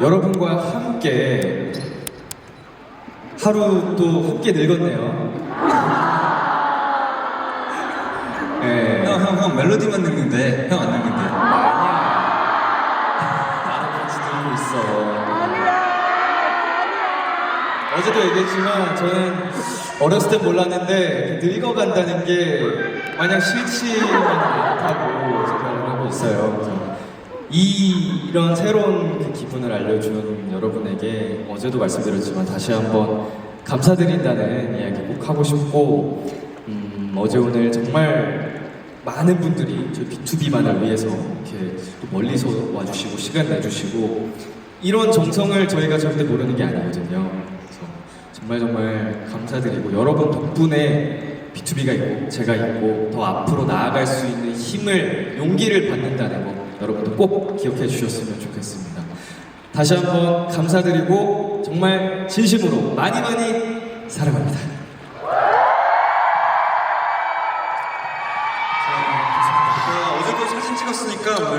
여러분과 함께 하루 또 함께 늙었네요. 네. 형, 형, 형 멜로디만 늙는데 형 안 늙는데. 나랑 같이 들고 있어. 어제도 얘기했지만 저는 어렸을 때 몰랐는데 늙어간다는 게 마냥 싫지는 않다고 생각을 하고 있어요. 이 이런 새로운 그 기분을 알려준 여러분에게 어제도 말씀드렸지만 다시 한번 감사드린다는 이야기 꼭 하고 싶고 음, 어제 오늘 정말 많은 분들이 저희 B2B만을 위해서 이렇게 또 멀리서 와주시고 시간 내주시고 이런 정성을 저희가 절대 모르는 게 아니거든요. 그래서 정말 정말 감사드리고 여러분 덕분에 B2B가 있고 제가 있고 더 앞으로 나아갈 수 있는 힘을 용기를 받는다는 거 여러분도 꼭 기억해 주셨으면 좋겠습니다. 다시 한번 감사드리고 정말 진심으로 많이 많이 사랑합니다. 제가 어제도 사진 찍었으니까